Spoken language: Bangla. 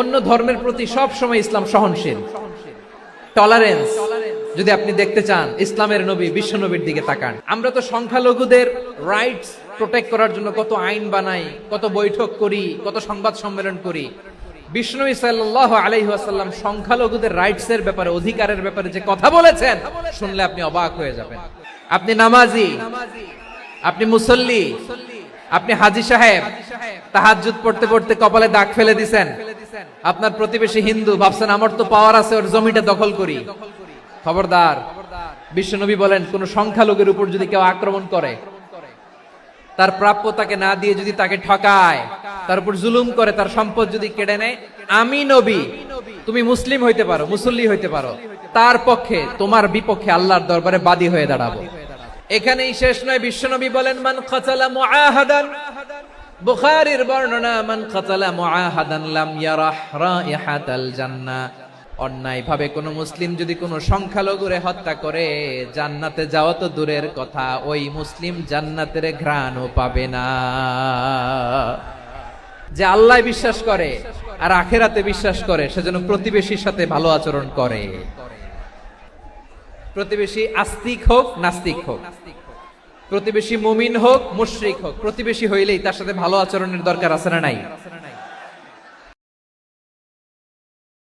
অন্য ধর্মের প্রতি সব সময় ইসলাম সহনশীল। টলারেন্স যদি আপনি দেখতে চান, ইসলামের নবী, বিশ্ব নবীর দিকে তাকান। আমরা তো সংখ্যালঘুদের রাইটস প্রোটেক্ট করার জন্য কত আইন বানাই, কত বৈঠক করি, কত সংবাদ সম্মেলন করি। বিষ্ণু সাল্লাহ সংখ্যালঘুদের রাইটস এর ব্যাপারে, অধিকারের ব্যাপারে যে কথা বলেছেন, শুনলে আপনি অবাক হয়ে যাবেন। আপনি নামাজি, আপনি মুসল্লি, আপনি হাজি সাহেব, তাহাজ্জুদ পড়তে পড়তে কপালে দাগ ফেলে দিছেন। আপনার প্রতিবেশী হিন্দু ভাবছেন, আমার তো পাওয়ার আছে, ওর জমিটা দখল করি। খবরদার, বিশ্বনবী বলেন, কোন সংখ্যালঘুর উপর যদি কেউ আক্রমণ করে, তার প্রাপ্য তাকে না দিয়ে যদি তাকে ঠকায়, তার উপর জুলুম করে, তার সম্পদ যদি কেড়ে নেয়, আমি নবী, তুমি মুসলিম হইতে পারো, মুসল্লি হইতে পারো। তার পক্ষে, তোমার বিপক্ষে আল্লাহর দরবারে বাদী হয়ে দাঁড়াবো। এখানেই শেষ নয়, বিশ্বনবী বলেন, মান খাতালা মুআহাদান বুখারীর বর্ণনা, মান খাতালা মুআহাদান লাম ইয়ারাহ রাইহাতাল জান্নাহ। অন্যায় ভাবে কোনো মুসলিম যদি কোনো সংখ্যালঘুরে হত্যা করে, জান্নাতে যাওয়া তো দূরের কথা, ওই মুসলিম জান্নাতের ঘ্রাণও পাবে না। যে আল্লাহ বিশ্বাস করে আর আখেরাতে বিশ্বাস করে সেজন্য প্রতিবেশীর সাথে ভালো আচরণ করে। প্রতিবেশী আস্তিক হোক, নাস্তিক হোক। প্রতিবেশী মুমিন হোক, মুশরিক হোক, প্রতিবেশী হইলেই তার সাথে ভালো আচরণের দরকার আছে না নাই?